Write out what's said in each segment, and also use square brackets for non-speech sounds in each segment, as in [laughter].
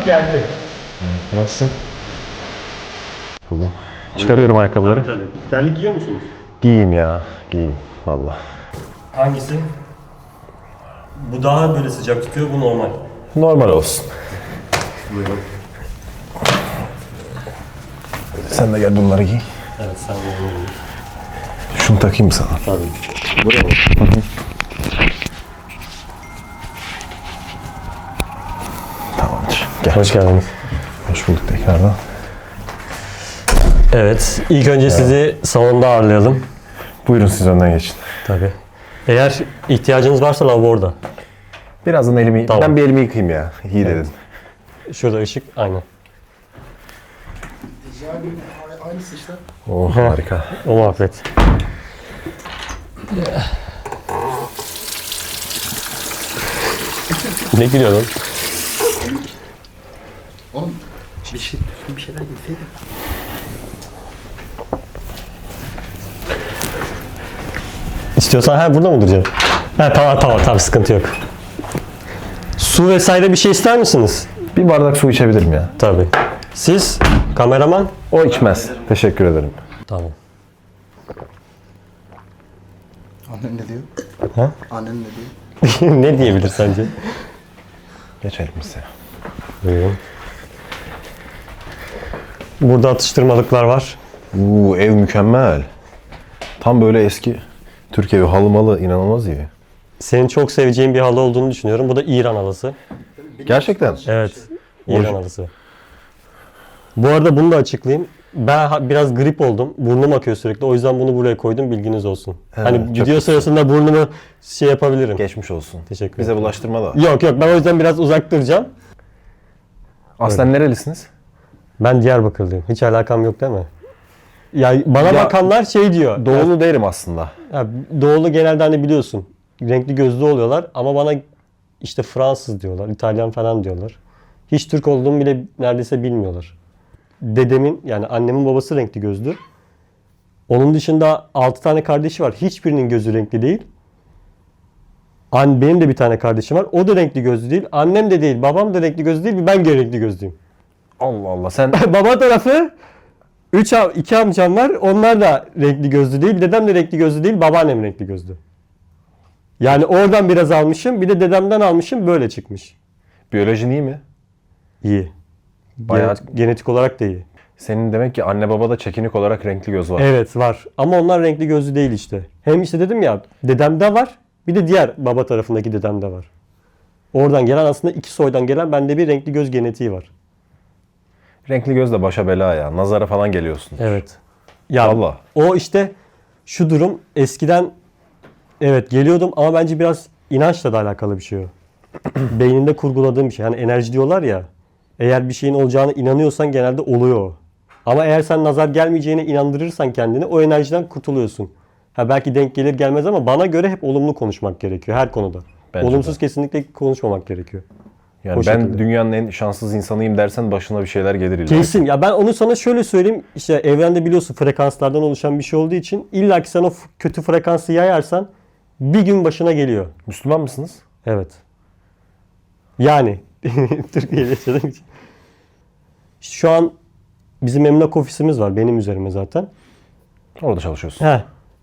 Artık geldi. Nasılsın? Tamam. Çıkarıyorum ayakkabıları. Tabii. Terlik giyiyor musunuz? Giyeyim ya. Giyeyim. Valla. Hangisi? Bu daha böyle sıcak tutuyor, bu normal. Normal olsun. Sen de gel bunları giy. Evet, sen de. Şunu takayım sana. Tabii. Buraya mı? Gel. Hoş geldiniz. Hoş bulduk tekrardan. Evet, ilk önce sizi salonda ağırlayalım. Buyurun siz önden geçin. Tabii. Eğer ihtiyacınız varsa lavabo orada. Birazdan elimi... Tamam. Ben bir elimi yıkayayım ya. İyi dedin. Şurada ışık, aynen. Aynısı işte. Oh harika. O muhabbet. ne gülüyor lan? Oğlum bir şey bir şeyler gitseydi. İstiyorsan ha burada mı duracaksın? Ha tamam tamam tamam sıkıntı yok. Su vesaire bir şey ister misiniz? Bir bardak su içebilirim ya. Tabii. Siz kameraman? O içmez. Teşekkür ederim. Tamam. Annen ne diyor? Ha? Annen ne diyor? [laughs] ne diyebilir sence? Geçelim biz ya. Buyurun. Burada atıştırmalıklar var. Uuu ev mükemmel. Tam böyle eski Türk evi halı malı inanılmaz iyi. Senin çok seveceğin bir halı olduğunu düşünüyorum. Bu da İran halısı. Gerçekten. Evet. İran Orijinal. halısı. Bu arada bunu da açıklayayım. Ben ha- biraz grip oldum. Burnum akıyor sürekli. O yüzden bunu buraya koydum. Bilginiz olsun. hani çok video güzel. sırasında burnumu şey yapabilirim. Geçmiş olsun. Teşekkür Bize ederim. bulaştırma da. Yok yok ben o yüzden biraz uzak duracağım. Aslen nerelisiniz? Ben Diyarbakırlıyım. Hiç alakam yok değil mi? Ya bana Ya- bakanlar şey diyor. Doğulu değilim aslında. Ya, doğulu genelde hani biliyorsun. Renkli gözlü oluyorlar ama bana işte Fransız diyorlar, İtalyan falan diyorlar. Hiç Türk olduğumu bile neredeyse bilmiyorlar. Dedemin yani annemin babası renkli gözlü. Onun dışında 6 tane kardeşi var. Hiçbirinin gözü renkli değil. An benim de bir tane kardeşim var. O da renkli gözlü değil. Annem de değil. Babam da renkli gözlü değil. Ben renkli gözlüyüm. Allah Allah sen [laughs] Baba tarafı 3 iki amcam var. Onlar da renkli gözlü değil. Dedem de renkli gözlü değil. Babaannem renkli gözlü. Yani oradan biraz almışım. Bir de dedemden almışım. Böyle çıkmış. biyolojin iyi mi? İyi. Bayağı Genet- genetik olarak da iyi. senin demek ki anne babada çekinik olarak renkli göz var. Evet var. Ama onlar renkli gözlü değil işte. Hem işte dedim ya dedemde var. Bir de diğer baba tarafındaki dedemde var. Oradan gelen aslında iki soydan gelen bende bir renkli göz genetiği var. Renkli göz de başa bela ya. Nazara falan geliyorsun. Evet. Ya Valla. o işte şu durum eskiden evet geliyordum ama bence biraz inançla da alakalı bir şey o. [clears throat] Beyninde kurguladığım bir şey. Hani enerji diyorlar ya. Eğer bir şeyin olacağına inanıyorsan genelde oluyor o. Ama eğer sen nazar gelmeyeceğine inandırırsan kendini o enerjiden kurtuluyorsun. Ha belki denk gelir gelmez ama bana göre hep olumlu konuşmak gerekiyor her konuda. Bence Olumsuz kesinlikle konuşmamak gerekiyor. Yani O ben şekilde. dünyanın en şanssız insanıyım dersen başına bir şeyler gelir illa. Kesin. Ya ben onu sana şöyle söyleyeyim. İşte evrende biliyorsun frekanslardan oluşan bir şey olduğu için illa ki sen o f- kötü frekansı yayarsan bir gün başına geliyor. Müslüman mısınız? Evet. Yani [laughs] Türkiye'de yaşadığım için. Şu an bizim emlak ofisimiz var benim üzerime zaten. Orada çalışıyorsun. Heh.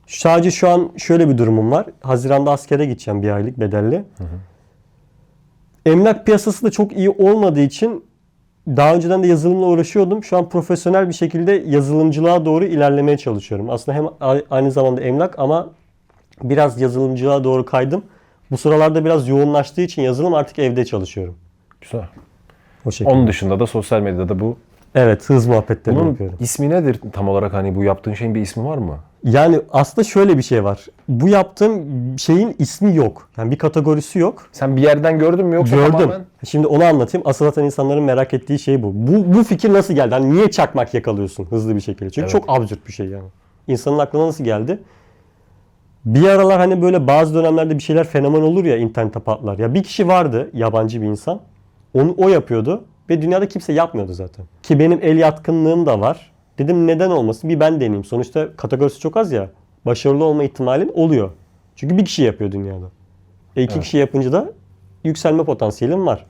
Sadece şu an şöyle bir durumum var. Haziranda askere gideceğim bir aylık bedelli. Emlak piyasası da çok iyi olmadığı için daha önceden de yazılımla uğraşıyordum. Şu an profesyonel bir şekilde yazılımcılığa doğru ilerlemeye çalışıyorum. Aslında hem aynı zamanda emlak ama biraz yazılımcılığa doğru kaydım. Bu sıralarda biraz yoğunlaştığı için yazılım artık evde çalışıyorum. Güzel. O şekilde. Onun dışında da sosyal medyada bu. Evet hız muhabbetleri Bunun yapıyorum. ismi nedir tam olarak hani bu yaptığın şeyin bir ismi var mı? Yani aslında şöyle bir şey var. Bu yaptığım şeyin ismi yok. Yani bir kategorisi yok. Sen bir yerden gördün mü yoksa Gördüm. tamamen? Şimdi onu anlatayım. Asıl zaten insanların merak ettiği şey bu. Bu, bu fikir nasıl geldi? Hani niye çakmak yakalıyorsun hızlı bir şekilde? Çünkü Evet. çok absürt bir şey yani. İnsanın aklına nasıl geldi? Bir aralar hani böyle bazı dönemlerde bir şeyler fenomen olur ya internette patlar. Ya bir kişi vardı yabancı bir insan. Onu o yapıyordu ve dünyada kimse yapmıyordu zaten. Ki benim el yatkınlığım da var. Dedim neden olmasın? Bir ben deneyeyim. Sonuçta kategorisi çok az ya. Başarılı olma ihtimalin oluyor. Çünkü bir kişi yapıyor dünyada. E iki kişi yapınca da yükselme potansiyelim var.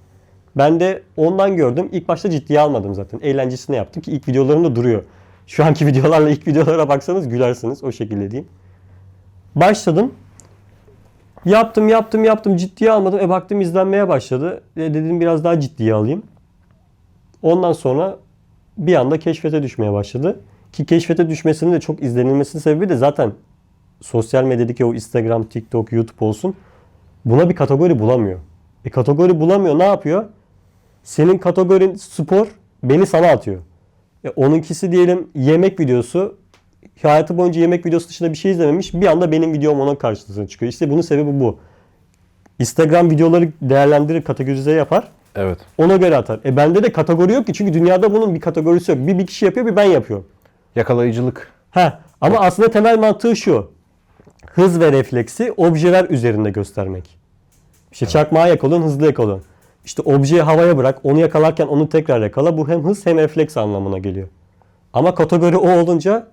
Ben de ondan gördüm. İlk başta ciddiye almadım zaten. Eğlencesine yaptım ki ilk videolarımda duruyor. Şu anki [laughs] videolarla ilk videolara baksanız gülersiniz. O şekilde diyeyim. Başladım. Yaptım yaptım yaptım ciddiye almadım. E baktım izlenmeye başladı. E dedim biraz daha ciddiye alayım. Ondan sonra bir anda keşfete düşmeye başladı. Ki keşfete düşmesinin de çok izlenilmesinin sebebi de zaten sosyal medyadaki o Instagram, TikTok, YouTube olsun buna bir kategori bulamıyor. E kategori bulamıyor ne yapıyor? Senin kategorin spor beni sana atıyor. E onunkisi diyelim yemek videosu hayatı boyunca yemek videosu dışında bir şey izlememiş. Bir anda benim videom onun karşısına çıkıyor. İşte bunun sebebi bu. Instagram videoları değerlendirir, kategorize yapar. Evet. Ona göre atar. E bende de kategori yok ki çünkü dünyada bunun bir kategorisi yok. Bir bir kişi yapıyor, bir ben yapıyorum. Yakalayıcılık. Ha ama aslında temel mantığı şu. Hız ve refleksi objeler üzerinde göstermek. İşte çakmağı yakalıyorsun, hızlı yakalıyorsun. İşte objeyi havaya bırak, onu yakalarken onu tekrar yakala. Bu hem hız hem refleks anlamına geliyor. Ama kategori o olunca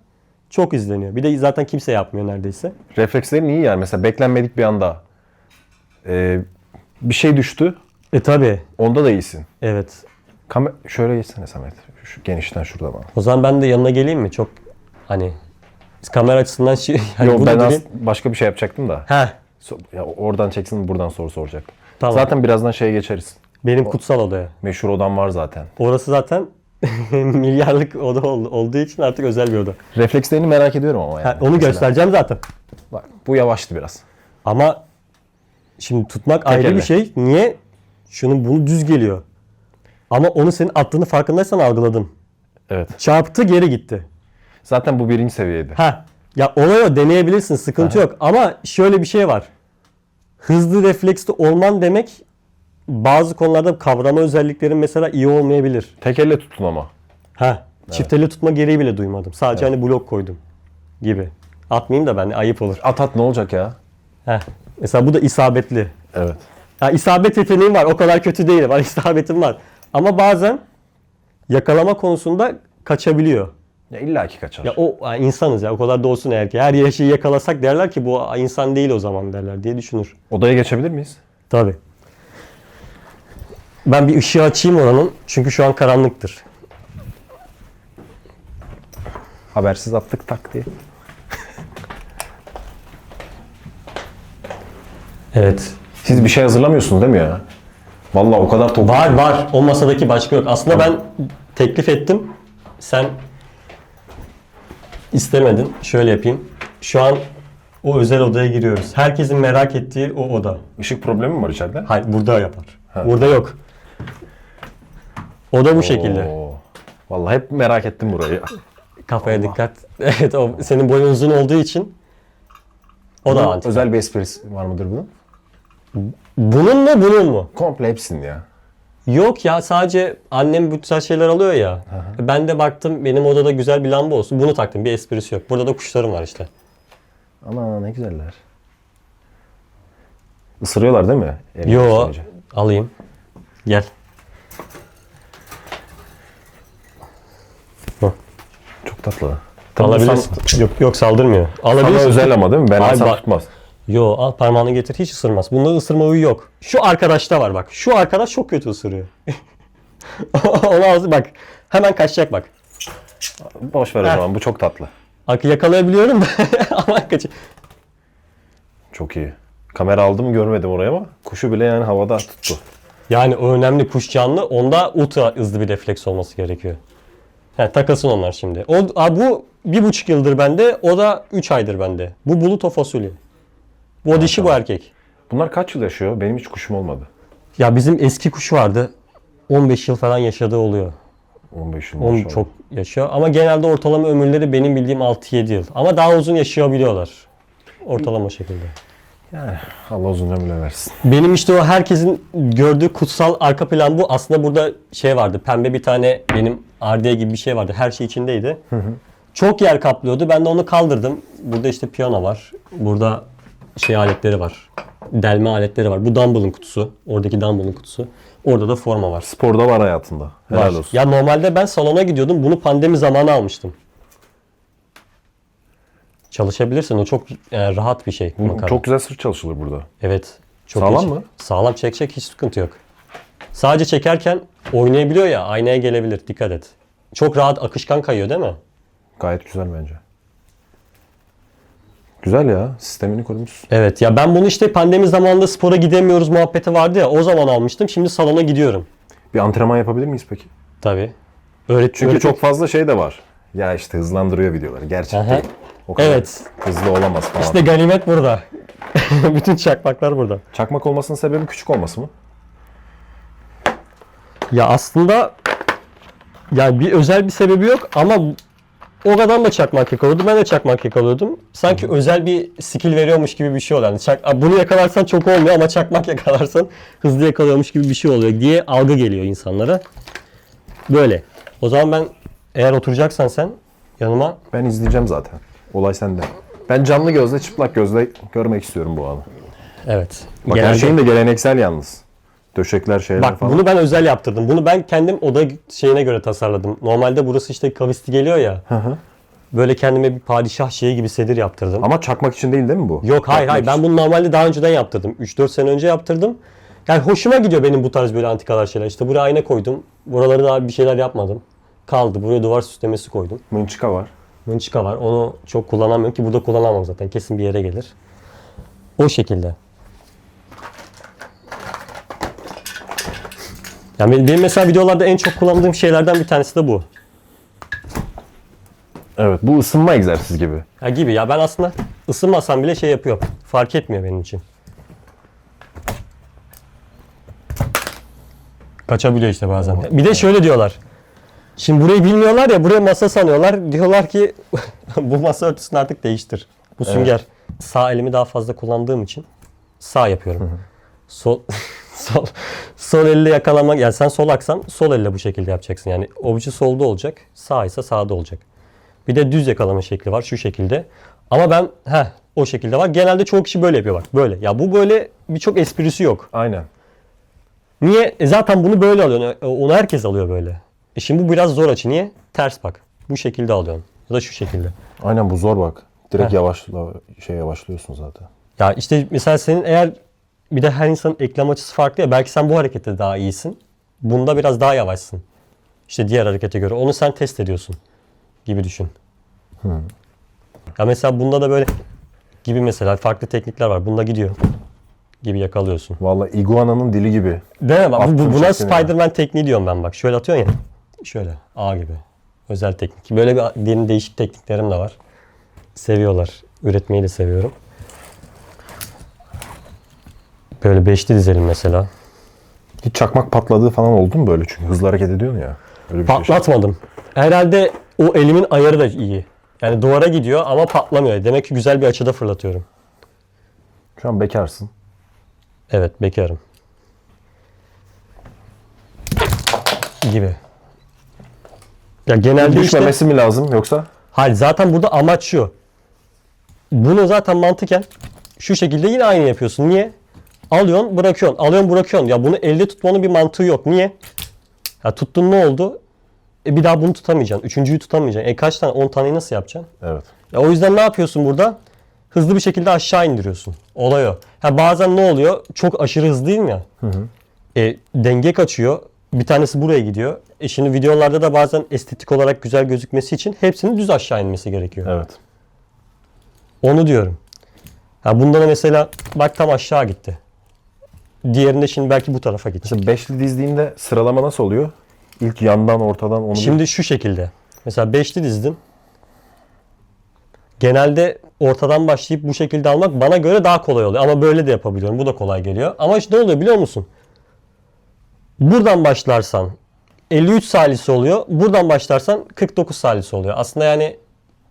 çok izleniyor. Bir de zaten kimse yapmıyor neredeyse. Reflekslerin iyi yani. Mesela beklenmedik bir anda e, bir şey düştü. E tabi. Onda da iyisin. Evet. Kamer şöyle geçsene Samet. Şu genişten şurada bana. O zaman ben de yanına geleyim mi? Çok hani kamera açısından şey, [laughs] yani Yok ben as- başka bir şey yapacaktım da. Ha, So- Ya oradan çeksin buradan soru soracak. Tamam. Zaten birazdan şeye geçeriz. benim kutsal odaya. Meşhur odam var zaten. Orası zaten [laughs] milyarlık oda ol- olduğu için artık özel bir oda. Reflekslerini merak ediyorum ama yani. Ha, onu Mesela. göstereceğim zaten. Bak bu yavaştı biraz. Ama şimdi tutmak ayrı elle. bir şey. Niye? Şunun bunu düz geliyor. Ama onu senin attığını farkındaysan algıladım. Evet. Çarptı geri gitti. Zaten bu birinci seviyeydi. Ha ya olay o deneyebilirsin sıkıntı yok. Ama şöyle bir şey var. Hızlı refleksli olman demek bazı konularda kavrama özelliklerin mesela iyi olmayabilir. Tek elle tutun ama. Ha çift elle tutma gereği bile duymadım. Sadece hani blok koydum gibi. Atmayayım da ben ayıp olur. At at ne olacak ya? Heh. Mesela bu da isabetli. Evet. Ya isabet yeteneğim var. O kadar kötü değilim. Var [laughs] isabetim var. Ama bazen yakalama konusunda kaçabiliyor. Ya illaki kaçar. Ya o ya insanız ya. O kadar da olsun eğer ki. Her şeyi yakalasak derler ki bu insan değil o zaman derler diye düşünür. Odaya geçebilir miyiz? Tabii. Ben bir ışığı açayım oranın. Çünkü şu an karanlıktır. Habersiz attık tak diye. Evet. Siz bir şey hazırlamıyorsunuz değil mi ya? Vallahi o kadar top. Var var. O masadaki başka yok. Aslında ben teklif ettim. Sen istemedin. Şöyle yapayım. Şu an o özel odaya giriyoruz. Herkesin merak ettiği o oda. Işık problemi mi var içeride? Hayır burada yapar. Burada yok. Oda bu şekilde. Oo. Vallahi hep merak ettim burayı. Kafaya dikkat. [laughs] Evet o senin boyun uzun olduğu için o da antik. Özel bir esprisi var mıdır bunun? Bunun mu bunun mu? Komple hepsinin ya. Yok ya sadece annem bu güzel şeyler alıyor ya. Ben de baktım benim odada güzel bir lamba olsun. Bunu taktım bir esprisi yok. Burada da kuşlarım var işte. Ana ne güzeller. Isırıyorlar değil mi? Yo ısırınca. alayım. Gel. Çok tatlı. Alabilirsin. Yok yok saldırmıyor. Sana Alabilirsin. özel ama değil mi? Ben Ay, alsam bak- tutmaz. Yo al parmağını getir hiç ısırmaz. Bunda ısırma huyu yok. Şu arkadaşta var bak. Şu arkadaş çok kötü ısırıyor. [laughs] Onu ağzı bak. Hemen kaçacak bak. Boş ver o Heh. zaman. Bu çok tatlı. Ak yakalayabiliyorum da [laughs] ama kaç. Çok iyi. Kamera aldım görmedim oraya ama kuşu bile yani havada tuttu. Yani o önemli kuş canlı. Onda ultra hızlı bir refleks olması gerekiyor. He, takılsın onlar şimdi. O, a, bu bir buçuk yıldır bende. O da üç aydır bende. Bu bulut o fasulye. Bu dişi bu erkek. Bunlar kaç yıl yaşıyor? Benim hiç kuşum olmadı. Ya bizim eski kuş vardı. 15 yıl falan yaşadığı oluyor. 15 yıl maşallah. çok yaşıyor. Ama genelde ortalama ömürleri benim bildiğim 6-7 yıl. Ama daha uzun yaşayabiliyorlar. Ortalama şekilde. Yani Allah uzun ömür versin. Benim işte o herkesin gördüğü kutsal arka plan bu. Aslında burada şey vardı. Pembe bir tane benim ardiye gibi bir şey vardı. Her şey içindeydi. Çok yer kaplıyordu. Ben de onu kaldırdım. Burada işte piyano var. Burada şey aletleri var. Delme aletleri var. Bu dumbbell'ın kutusu. Oradaki dumbbell'ın kutusu. Orada da forma var. Sporda var hayatında. Helal Var. olsun. Ya normalde ben salona gidiyordum. Bunu pandemi zamanı almıştım. Çalışabilirsin. O çok e, rahat bir şey. makara. Çok güzel sırt çalışılır burada. Evet. Çok Sağlam iyi. mı? Sağlam çek çek hiç sıkıntı yok. Sadece çekerken oynayabiliyor ya aynaya gelebilir. Dikkat et. Çok rahat akışkan kayıyor değil mi? Gayet güzel bence. Güzel ya. Sistemini kurmuşsun. Evet ya ben bunu işte pandemi zamanında spora gidemiyoruz muhabbeti vardı ya o zaman almıştım. Şimdi salona gidiyorum. Bir antrenman yapabilir miyiz peki? Tabii. Öğret Çünkü öğret- çok fazla şey de var. Ya işte hızlandırıyor videoları. Gerçek Aha. değil. O kadar Evet. hızlı olamaz falan. İşte ganimet burada. [laughs] Bütün çakmaklar burada. Çakmak olmasının sebebi küçük olması mı? Ya aslında yani bir özel bir sebebi yok ama o adam da çakmak yakalıyordu. Ben de çakmak yakalıyordum. Sanki özel bir skill veriyormuş gibi bir şey oluyor. Yani çak, "Aa, bunu yakalarsan çok olmuyor ama çakmak yakalarsan hızlı yakalıyormuş gibi bir şey oluyor diye algı geliyor insanlara. Böyle. O zaman ben eğer oturacaksan sen yanıma Ben izleyeceğim zaten. Olay sende. Ben canlı gözle, çıplak gözle görmek istiyorum bu anı. evet. Bak her genelde- şeyin de geleneksel yalnız. Döşekler şeyler Bak falan. bunu ben özel yaptırdım. Bunu ben kendim oda şeyine göre tasarladım. Normalde burası işte kavisti geliyor ya. Hı hı. Böyle kendime bir padişah şeyi gibi sedir yaptırdım. Ama çakmak için değil değil mi bu? Yok hayır hayır ben bunu normalde daha önceden yaptırdım. 3-4 sene önce yaptırdım. Yani hoşuma gidiyor benim bu tarz böyle antikalar şeyler. İşte buraya ayna koydum. Buraları daha bir şeyler yapmadım. Kaldı. Buraya duvar süslemesi koydum. Mınçıka var. Mınçıka var. Onu çok kullanamıyorum ki burada kullanamam zaten. Kesin bir yere gelir. O şekilde. Yani benim- benim mesela videolarda en çok kullandığım şeylerden bir tanesi de bu. Evet bu ısınma egzersizi gibi. Ya gibi ya ben aslında ısınmasam bile şey yapıyorum. Fark etmiyor benim için. Kaçabiliyor işte bazen. Bir de şöyle diyorlar. Şimdi burayı bilmiyorlar ya buraya masa sanıyorlar. Diyorlar ki [laughs] bu masa örtüsünü artık değiştir. Bu sünger. Sağ elimi daha fazla kullandığım için sağ yapıyorum. Sol [laughs] sol sol elle yakalamak yani sen sol aksan sol elle bu şekilde yapacaksın. Yani obje solda olacak, sağ ise sağda olacak. Bir de düz yakalama şekli var şu şekilde. Ama ben he o şekilde var. Genelde çoğu kişi böyle yapıyor bak. Böyle. Ya bu böyle birçok esprisi yok. Aynen. Niye? E zaten bunu böyle alıyorsun. E, Onu herkes alıyor böyle. E şimdi bu biraz zor açı. Niye? Ters bak. Bu şekilde alıyorsun. Ya da şu şekilde. Aynen bu zor bak. Direkt Heh. yavaşla şey yavaşlıyorsun zaten. Ya işte mesela senin eğer bir de her insanın eklem açısı farklı ya. Belki sen bu harekette daha iyisin. Bunda biraz daha yavaşsın. İşte diğer harekete göre. Onu sen test ediyorsun. Gibi düşün. Ya mesela bunda da böyle gibi mesela farklı teknikler var. Bunda gidiyor. Gibi yakalıyorsun. Vallahi iguananın dili gibi. Değil mi? Bak, bu, buna çektin yani. Spider-Man tekniği diyorum ben bak. Şöyle atıyorsun ya. Şöyle. A gibi. Özel teknik. Böyle bir benim değişik tekniklerim de var. Seviyorlar. Üretmeyi de seviyorum. Böyle beşli dizelim mesela. Hiç çakmak patladığı falan oldu mu böyle? Çünkü hızlı hareket ediyorsun ya. Öyle bir şey. Patlatmadım. Herhalde o elimin ayarı da iyi. Yani duvara gidiyor ama patlamıyor. Demek ki güzel bir açıda fırlatıyorum. Şu an bekarsın. Evet bekarım. Gibi. Ya genelde işte... Düşmemesi mi lazım yoksa? Hayır zaten burada amaç şu. Bunu zaten mantıken şu şekilde yine aynı yapıyorsun. Niye? Alıyorsun bırakıyorsun. Alıyorsun bırakıyorsun. Ya bunu elde tutmanın bir mantığı yok. Niye? Ya tuttun ne oldu? E bir daha bunu tutamayacaksın. Üçüncüyü tutamayacaksın. E kaç tane? 10 taneyi nasıl yapacaksın? Evet. Ya o yüzden ne yapıyorsun burada? Hızlı bir şekilde aşağı indiriyorsun. Olay o. Ha bazen ne oluyor? Çok aşırı hızlıyım ya. E, denge kaçıyor. Bir tanesi buraya gidiyor. E şimdi videolarda da bazen estetik olarak güzel gözükmesi için hepsinin düz aşağı inmesi gerekiyor. Evet. Onu diyorum. Ha bunda da mesela bak tam aşağı gitti. Diğerinde şimdi belki bu tarafa gidecek. Mesela beşli dizdiğinde sıralama nasıl oluyor? İlk yandan ortadan onu bir- Şimdi şu şekilde. Mesela beşli dizdin. Genelde ortadan başlayıp bu şekilde almak bana göre daha kolay oluyor. Ama böyle de yapabiliyorum. Bu da kolay geliyor. Ama işte ne oluyor biliyor musun? Buradan başlarsan 53 salisi oluyor. Buradan başlarsan 49 salisi oluyor. Aslında yani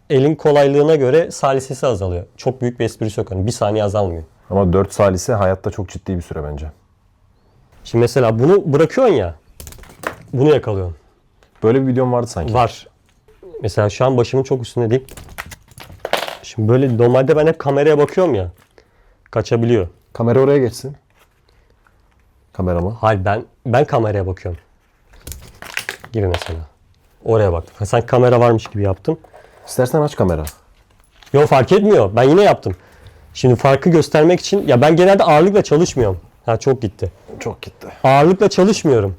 elin kolaylığına göre salisesi azalıyor. Çok büyük bir esprisi yok. Hani bir saniye azalmıyor. Ama 4 salise hayatta çok ciddi bir süre bence. Şimdi mesela bunu bırakıyorsun ya. Bunu yakalıyorsun. Böyle bir videom vardı sanki. Var. Mesela şu an başımın çok üstünde değil. Şimdi böyle normalde ben hep kameraya bakıyorum ya. Kaçabiliyor. Kamera oraya geçsin. Kamerama. Hayır ben ben kameraya bakıyorum. Gibi mesela. Oraya baktım. Sen kamera varmış gibi yaptım. İstersen aç kamera. Yok fark etmiyor. Ben yine yaptım. Şimdi farkı göstermek için ya ben genelde ağırlıkla çalışmıyorum. Ha çok gitti. Çok gitti. Ağırlıkla çalışmıyorum.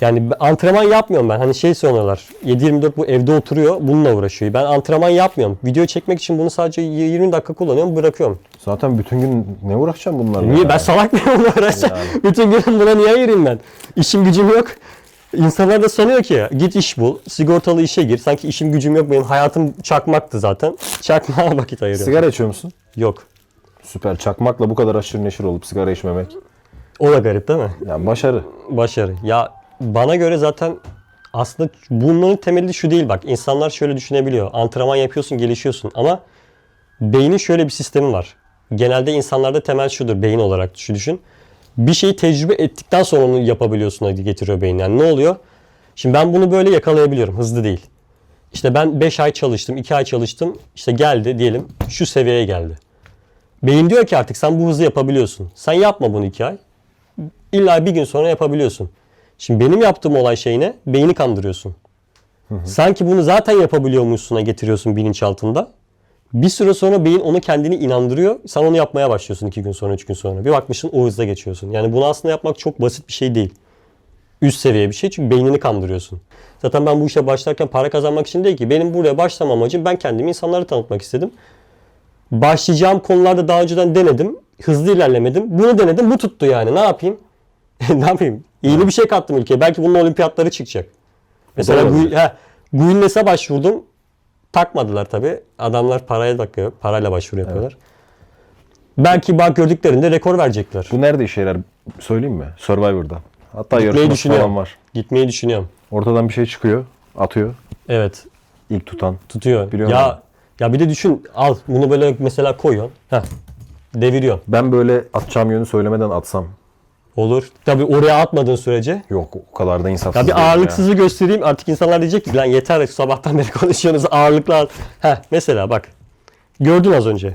Yani antrenman yapmıyorum ben. Hani şey söylüyorlar. 7-24 bu evde oturuyor. Bununla uğraşıyor. Ben antrenman yapmıyorum. Video çekmek için bunu sadece 20 dakika kullanıyorum. Bırakıyorum. Zaten bütün gün ne uğraşacağım bunlarla? Niye? ya? Ben salak mıyım uğraşacağım? Yani. Bütün gün buna niye ayırayım ben? İşim gücüm yok. İnsanlar da sanıyor ki git iş bul, sigortalı işe gir. Sanki işim gücüm yok benim hayatım çakmaktı zaten. [laughs] Çakmağa vakit ayırıyorum. Sigara içiyor musun? Yok. Süper. Çakmakla bu kadar aşırı neşir olup sigara içmemek. O da garip değil mi? Yani başarı. Başarı. Ya bana göre zaten aslında bunların temeli şu değil bak. İnsanlar şöyle düşünebiliyor. Antrenman yapıyorsun, gelişiyorsun ama beynin şöyle bir sistemi var. Genelde insanlarda temel şudur beyin olarak şu düşün. Bir şeyi tecrübe ettikten sonra onu yapabiliyorsun hadi getiriyor beyin. Yani ne oluyor? Şimdi ben bunu böyle yakalayabiliyorum. Hızlı değil. İşte ben 5 ay çalıştım, 2 ay çalıştım. İşte geldi diyelim şu seviyeye geldi. Beyin diyor ki artık sen bu hızı yapabiliyorsun. Sen yapma bunu 2 ay. İlla bir gün sonra yapabiliyorsun. Şimdi benim yaptığım olay şey ne? Beyni kandırıyorsun. Sanki bunu zaten yapabiliyormuşsuna getiriyorsun bilinçaltında. Bir süre sonra beyin onu kendini inandırıyor. Sen onu yapmaya başlıyorsun iki gün sonra, üç gün sonra. Bir bakmışsın o hızla geçiyorsun. Yani bunu aslında yapmak çok basit bir şey değil. Üst seviye bir şey çünkü beynini kandırıyorsun. Zaten ben bu işe başlarken para kazanmak için değil ki. Benim buraya başlamam amacım ben kendimi insanlara tanıtmak istedim. Başlayacağım konularda daha önceden denedim. Hızlı ilerlemedim. Bunu denedim. Bu tuttu yani. Ne yapayım? [laughs] ne yapayım? Yeni bir şey kattım ülkeye. Belki bunun olimpiyatları çıkacak. Mesela he, Guinness'e başvurdum. Takmadılar tabii. Adamlar paraya bakıyor. Parayla başvuru yapıyorlar. Belki bak gördüklerinde rekor verecekler. Bu nerede işe yarar söyleyeyim mi? Survivor'da. Hatta Gitmeyi yarışması düşünüyorum. falan var. Gitmeyi düşünüyorum. Ortadan bir şey çıkıyor. Atıyor. Evet. İlk tutan. Tutuyor. Biliyorum ya ya bir de düşün. Al bunu böyle mesela koyuyorsun. Heh. Deviriyorsun. Ben böyle atacağım yönü söylemeden atsam. Olur. Tabii oraya atmadığın sürece Yok o kadar da insafsız Ya değilim ağırlıksızı göstereyim artık insanlar diyecek ki lan yeter sabahtan beri [laughs] konuşuyorsunuz ağırlıklı ağır. Heh mesela bak. Gördün az önce.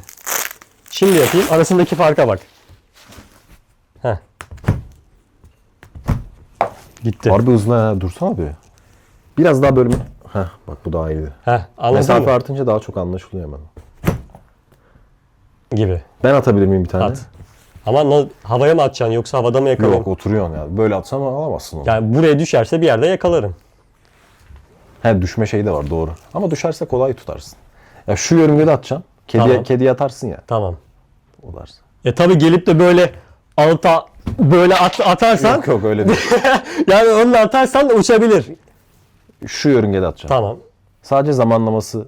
Şimdi yapayım arasındaki farka bak. Heh. Gitti. Ya. Harbi hızlı ha. Dursana bir. Biraz daha böyle... Heh bak bu daha iyiydi. Heh anladın Mesafe mı? artınca daha çok anlaşılıyor hemen. Gibi. Ben atabilir miyim bir tane? At. Ama havaya mı atacaksın yoksa havada mı yakalayayım? Yok oturuyorsun ya. Böyle atsam alamazsın onu. Yani buraya düşerse bir yerde yakalarım. He düşme şeyi de var doğru. Ama düşerse kolay tutarsın. Ya şu yörüngede atacaksın. Kediye, Tamam. kediye atarsın ya. Tamam. O dersin. E tabi gelip de böyle alta böyle at, atarsan Yok yok öyle değil. [laughs] yani onunla atarsan uçabilir. şu yörüngede atacaksın. Tamam. Sadece zamanlaması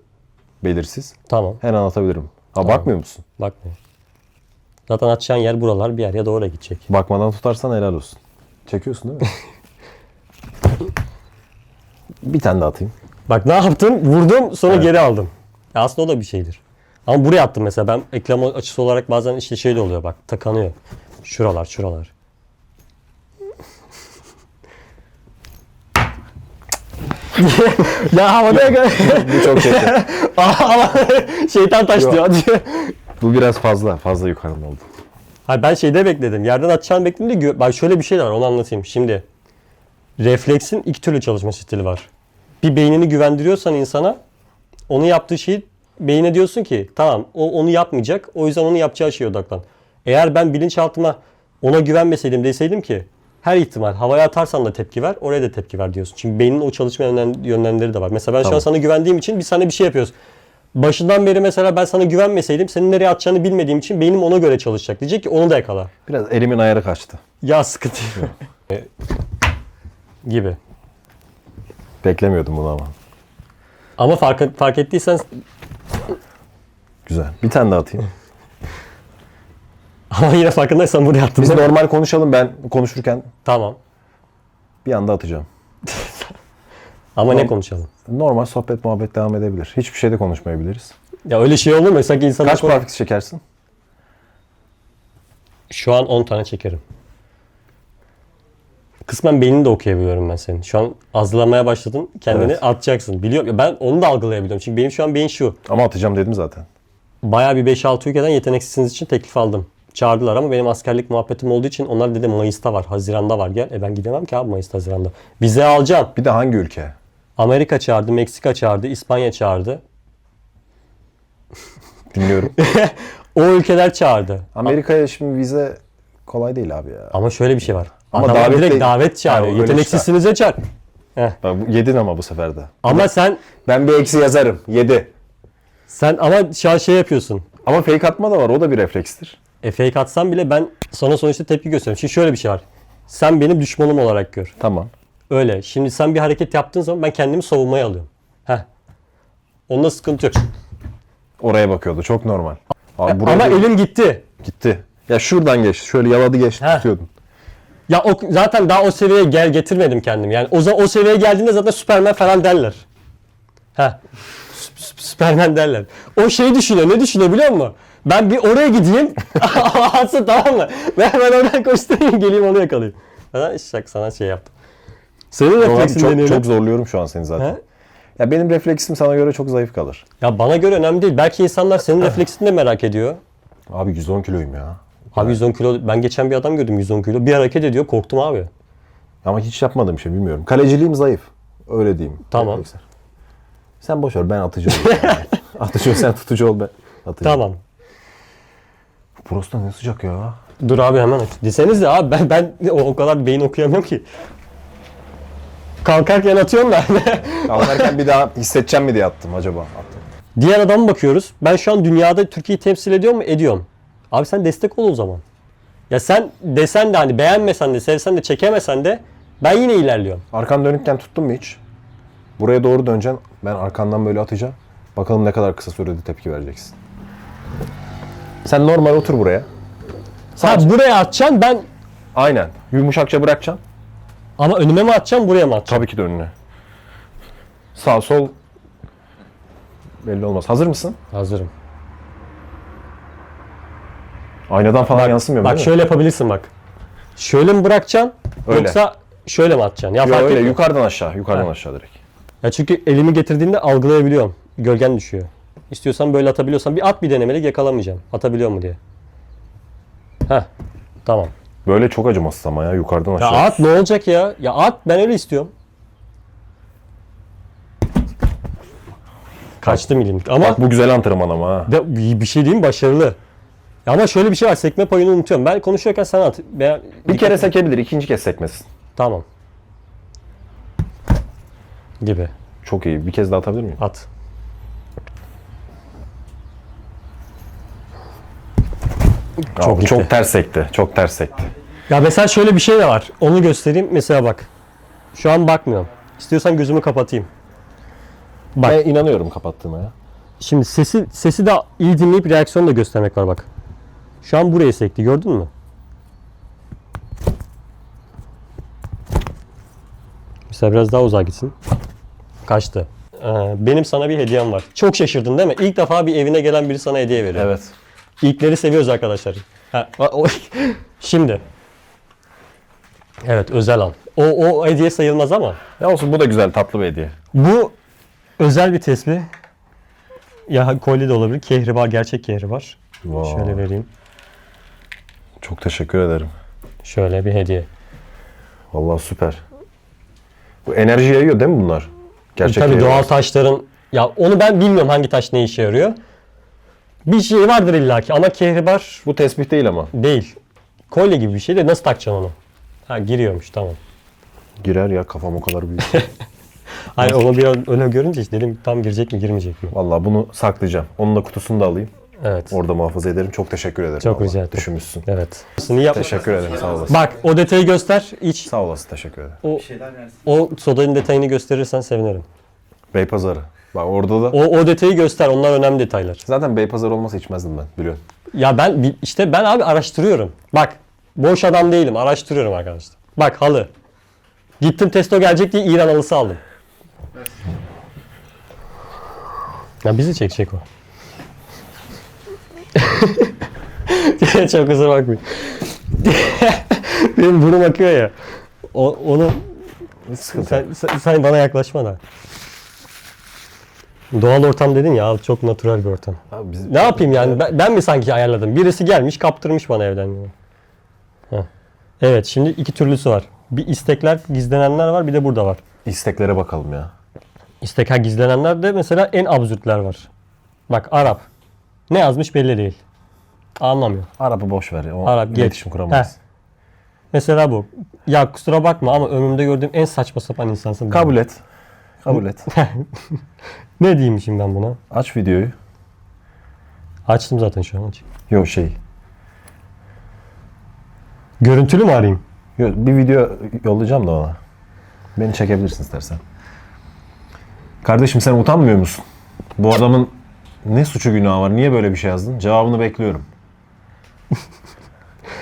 belirsiz. Tamam. Her an atabilirim. Ha bakmıyor musun? Bakmıyor. Zaten atacağın yer buralar bir yer ya da oraya gidecek. Bakmadan tutarsan helal olsun. Çekiyorsun değil mi? [laughs] bir tane daha atayım. Bak ne yaptım? Vurdum sonra Evet. geri aldım. Ya aslında o da bir şeydir. Ama buraya attım mesela. Ben eklem açısı olarak bazen işte şey de oluyor bak. Takanıyor. Şuralar şuralar. [laughs] ya havada. Bu çok kötü. [laughs] Şeytan taş diyor. Bu biraz fazla. Fazla yukarıda oldu. Hayır ben şeyde bekledim. Yerden atacağını bekledim de gö- bak şöyle bir şey var onu anlatayım. Şimdi refleksin iki türlü çalışma stili var. Bir beynini güvendiriyorsan insana onun yaptığı şeyi beyine diyorsun ki tamam o onu yapmayacak. O yüzden onun yapacağı şeye odaklan. Eğer ben bilinçaltıma ona güvenmeseydim deseydim ki her ihtimal havaya atarsan da tepki ver, oraya da tepki ver diyorsun. Çünkü beynin o çalışma yönlen- yönlemleri de var. Mesela ben şu an Tamam. sana güvendiğim için biz sana bir şey yapıyoruz. Başından beri mesela ben sana güvenmeseydim senin nereye atacağını bilmediğim için beynim ona göre çalışacak. Diyecek ki onu da yakala. Biraz elimin ayarı kaçtı. Ya sıkıntı yok. [laughs] gibi. Beklemiyordum bunu ama. Ama fark, fark ettiysen Güzel. Bir tane daha atayım. [laughs] ama yine farkındaysan buraya attım. Biz normal konuşalım. Ben konuşurken Tamam. bir anda atacağım. Ama ne konuşalım? Normal sohbet muhabbet devam edebilir. Hiçbir şeyde konuşmayabiliriz. Ya öyle şey olur mu? Sanki insanlar... Kaç parfix çekersin? Şu an 10 tane çekerim. Kısmen beynini de okuyabiliyorum ben senin. Şu an azlamaya başladın. Kendini Evet. atacaksın. Biliyorum. Ben onu da algılayabiliyorum. Çünkü benim şu an beyin şu. Ama atacağım dedim zaten. Bayağı bir 5-6 ülkeden yeteneksizsiniz için teklif aldım. Çağırdılar ama benim askerlik muhabbetim olduğu için onlar dedi Mayıs'ta var, Haziran'da var gel. E ben gidemem ki abi Mayıs'ta, Haziran'da. Vize alacağım. Bir de hangi ülke? Amerika çağırdı, Meksika çağırdı, İspanya çağırdı. [laughs] Dinliyorum. [laughs] O ülkeler çağırdı. Amerika'ya şimdi vize Kolay değil abi ya. Ama şöyle bir şey var. Ama Ama davet direkt değil. davet çağırıyor. Öyle Yeteneksizsinize çağır. Bak, bu- yedin ama bu sefer de. Ama sen Ben bir eksi yazarım. Yedi. sen ama şu an şey yapıyorsun. Ama fake atma da var. O da bir reflekstir. E fake atsam bile ben sana sonuçta tepki gösteriyorum. Şimdi şöyle bir şey var. Sen benim düşmanım olarak gör. Tamam. Öyle. Şimdi sen bir hareket yaptığın zaman ben kendimi savunmaya alıyorum. Heh. Onda sıkıntı yok. Oraya bakıyordu. Çok normal. Abi buraya Ama elim gitti. gitti. Ya şuradan geç. Şöyle yaladı geçti Heh. tutuyordun. Ya o, zaten daha o seviyeye gel getirmedim kendimi. Yani o o seviyeye geldiğinde zaten Superman falan derler. Ha. Superman derler. O şeyi düşünüyor. Ne düşünüyor biliyor musun? Ben bir oraya gideyim. [laughs] Atsın tamam mı? Ben hemen oradan koşturayım geleyim onu yakalayayım. Ben şak sana şey yaptım. Senin Tamam, refleksin çok, deneyelim. çok zorluyorum şu an seni zaten. He? Ya benim refleksim sana göre çok zayıf kalır. Ya bana göre önemli değil. Belki insanlar senin refleksini de merak ediyor. Abi 110 kiloyum ya. Abi 110 kilo. Ben geçen bir adam gördüm 110 kilo. Bir hareket ediyor. Korktum abi. Ama hiç yapmadığım şey bilmiyorum. Kaleciliğim zayıf. Öyle diyeyim. Tamam. Refleksler. Sen boş ver ben atıcı olayım. [laughs] atıcı ol sen tutucu ol ben. Atıcı. Tamam. Prosta ne sıcak ya. Dur abi hemen aç. Deseniz de abi ben, ben o, o kadar beyin okuyamıyorum ki. Kalkarken atıyorum da. [laughs] Kalkarken bir daha hissedeceğim mi diye attım acaba. Attım. Diğer adama bakıyoruz. Ben şu an dünyada Türkiye'yi temsil ediyor mu? Ediyorum. Abi sen destek ol o zaman. Ya sen desen de hani beğenmesen de sevsen de çekemesen de ben yine ilerliyorum. Arkan dönükken tuttun mu hiç? Buraya doğru döneceksin. Ben arkandan böyle atacağım. Bakalım ne kadar kısa sürede tepki vereceksin. Sen normal otur buraya. Ha buraya atacaksın ben Aynen. Yumuşakça bırakacaksın. Ama önüme mi atacağım buraya mı atacağım? Tabii ki de önüne. Sağ sol belli olmaz. Hazır mısın? Hazırım. Aynadan falan yansımıyor Bak değil mi? şöyle yapabilirsin bak. Şöyle mi bırakacaksın Öyle. yoksa şöyle mi atacaksın? Ya Yo, fark öyle etmiyor. yukarıdan aşağı, yukarıdan Ha. aşağı direkt. Ya çünkü elimi getirdiğinde algılayabiliyorum. Gölgen düşüyor. İstiyorsan böyle atabiliyorsan bir at bir denemelik yakalamayacağım. Atabiliyor mu diye. Heh. Tamam. Böyle çok acımasız ama ya yukarıdan Ya aşağı. at ne olacak ya? Ya at ben öyle istiyorum. Kaçtı milimlik ama Bak bu güzel antrenman ama ha. de, bir şey diyeyim başarılı. Ya ama şöyle bir şey var sekme payını unutuyorum. Ben konuşuyorken sen at. Ben, Bir kere sekebilir, ikinci kez sekmesin. Tamam. Gibi. Çok iyi. Bir kez daha atabilir miyim? At. Çok, Çok çok gitti. ters sekti. Çok ters sekti. Ya mesela şöyle bir şey de var. Onu göstereyim. Mesela bak. Şu an bakmıyorum. İstiyorsan gözümü kapatayım. Bak. Ben inanıyorum kapattığıma ya. Şimdi sesi sesi de iyi dinleyip reaksiyonu da göstermek var bak. Şu an buraya sekti gördün mü? Mesela biraz daha uzağa gitsin. Kaçtı. Ee, benim sana bir hediyem var. Çok şaşırdın değil mi? İlk defa bir evine gelen biri sana hediye veriyor. Evet. İlkleri seviyoruz arkadaşlar. Ha, o- Şimdi. Evet özel an. O, o hediye sayılmaz ama. Ya olsun bu da güzel, tatlı bir hediye. Bu özel bir tespih. Ya kolye de olabilir. Kehribar, gerçek kehribar. Vay. Şöyle vereyim. Çok teşekkür ederim. Şöyle bir hediye. Vallahi süper. Bu enerji yayıyor değil mi bunlar? Gerçek Tabii doğal taşların ya onu ben bilmiyorum hangi taş ne işe yarıyor. Bir şey vardır illaki ama kehribar Bu tesbih değil ama. değil. Kolye gibi bir şey de nasıl takacaksın onu? Ha giriyormuş tamam. Girer ya kafam o kadar büyük. [laughs] Hayır onu bir an öyle görünce işte dedim tam girecek mi girmeyecek mi? Vallahi bunu saklayacağım. Onun da kutusunu da alayım. Evet. Orada muhafaza ederim. Çok teşekkür ederim. Çok rica ederim. Düşünmüşsün. Evet. İyi yap. Teşekkür ederim. Sağ olasın. Bak o detayı göster. iç. Sağ olasın. Teşekkür ederim. O, o sodanın detayını gösterirsen sevinirim. Beypazarı. Bak orada da. O, o detayı göster. Onlar önemli detaylar. Zaten Beypazarı olmasa içmezdim ben. Biliyorsun. Ya ben bi- işte ben abi araştırıyorum. Bak boş adam değilim. Araştırıyorum arkadaşlar. Bak halı. Gittim testo gelecek diye İran halısı aldım. Ya bizi çekecek o. [laughs] Çok kusura bakmayın. [laughs] Benim burnum akıyor ya. O, onu Hiç sıkıntı sen, sen, sen bana yaklaşma da. Doğal ortam dedin ya abi çok natürel bir ortam. Abi biz... Ne yapayım yani ben, ben mi sanki ayarladım? Birisi gelmiş kaptırmış bana evden. Heh. Evet şimdi iki türlüsü var. Bir istekler gizlenenler var bir de burada var. İsteklere bakalım ya. İstek ha gizlenenler de mesela en absürtler var. Bak Arap. Ne yazmış belli değil. Anlamıyor. Arap'ı boş ver. O Arap, geç. iletişim kuramayız. Heh. Mesela bu. Ya kusura bakma ama ömrümde gördüğüm en saçma sapan insansın. bu. Kabul et. Kabul et. [laughs] Ne diyeyim şimdi ben buna? Aç videoyu. Açtım zaten şu an. Aç. Yok şey. Görüntülü mü arayayım? Yok, bir video yollayacağım da ona. Beni çekebilirsin istersen. Kardeşim sen utanmıyor musun? Bu adamın ne suçu günahı var? Niye böyle bir şey yazdın? Cevabını bekliyorum. [laughs]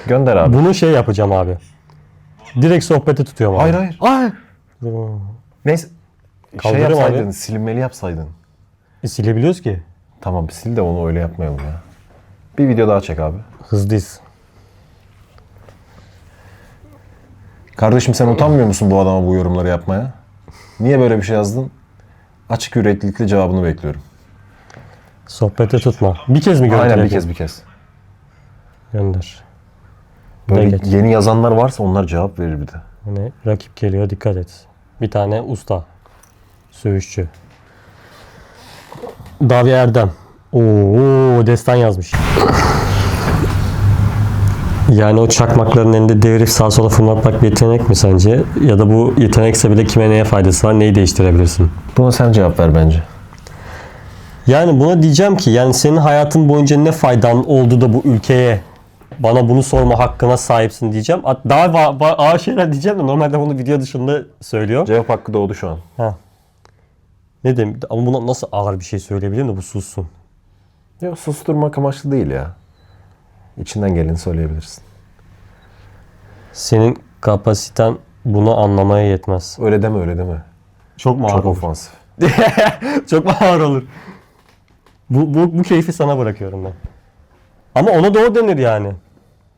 Gönder abi. Bunu şey yapacağım abi. Direkt sohbeti tutuyorum abi. Hayır hayır. Hayır. Neyse. Şey Kaldırırım yapsaydın, abi. silinmeli yapsaydın. E, silebiliyoruz ki. Tamam sil de onu öyle yapmayalım ya. Bir video daha çek abi. Hızlıyız. Kardeşim sen utanmıyor musun bu adama bu yorumları yapmaya? Niye böyle bir şey yazdın? Açık yüreklilikle cevabını bekliyorum. Sohbeti tutma. Bir kez mi görüntülü Aynen bir kez bir kez. Gönder. Böyle geç. yeni yazanlar varsa onlar cevap verir bir de. Hani rakip geliyor dikkat et. Bir tane usta. Söğüşçü. Davi Erdem. Oo destan yazmış. Yani o çakmakların elinde devirip sağa sola fırlatmak bir yetenek mi sence? Ya da bu yetenekse bile kime neye faydası var? Neyi değiştirebilirsin? Buna sen cevap ver bence. Yani buna diyeceğim ki yani senin hayatın boyunca ne faydan oldu da bu ülkeye bana bunu sorma hakkına sahipsin diyeceğim. Daha ağır şeyler diyeceğim de normalde bunu video dışında söylüyor. Cevap hakkı doğdu şu an. Ha. Ne diyeyim ama buna nasıl ağır bir şey söyleyebilirim de bu sussun. Yok susturmak amaçlı değil ya. İçinden geleni söyleyebilirsin. Senin kapasiten bunu anlamaya yetmez. Öyle deme öyle deme. Çok mu Çok ofansif. [laughs] Çok mu ağır olur? Bu, bu, bu keyfi sana bırakıyorum ben. Ama ona o denir yani.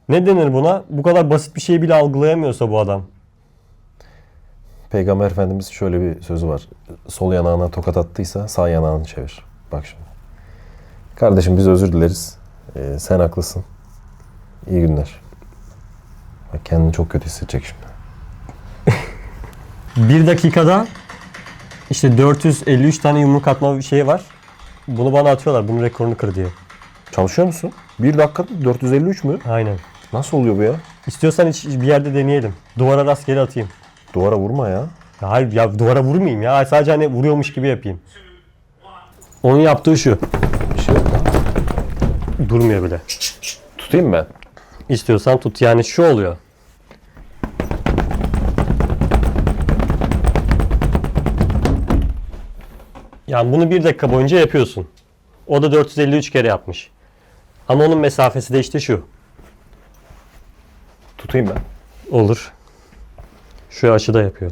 Ne denir buna? Bu kadar basit bir şeyi bile algılayamıyorsa bu adam. Peygamber Efendimiz şöyle bir sözü var. Sol yanağına tokat attıysa sağ yanağını çevir. Bak şimdi. Kardeşim biz özür dileriz. Ee, sen haklısın. İyi günler. Bak kendini çok kötü hissedecek şimdi. [laughs] Bir dakikada işte 453 tane yumruk atma bir şey var. Bunu bana atıyorlar. Bunun rekorunu kır diye. Çalışıyor musun? Bir dakikada 453 mü? Aynen. Nasıl oluyor bu ya? İstiyorsan hiç bir yerde deneyelim. Duvara rastgele atayım. Duvara vurma ya. Ya hayır ya duvara vurmayayım ya. Sadece hani vuruyormuş gibi yapayım. Onun yaptığı şu. Bir şey yok. Durmuyor bile. Tutayım ben. İstiyorsan tut. Yani şu oluyor. Yani bunu bir dakika boyunca yapıyorsun. O da 453 kere yapmış. Ama onun mesafesi de işte şu. Tutayım ben. Olur. Şu açıda yapıyor.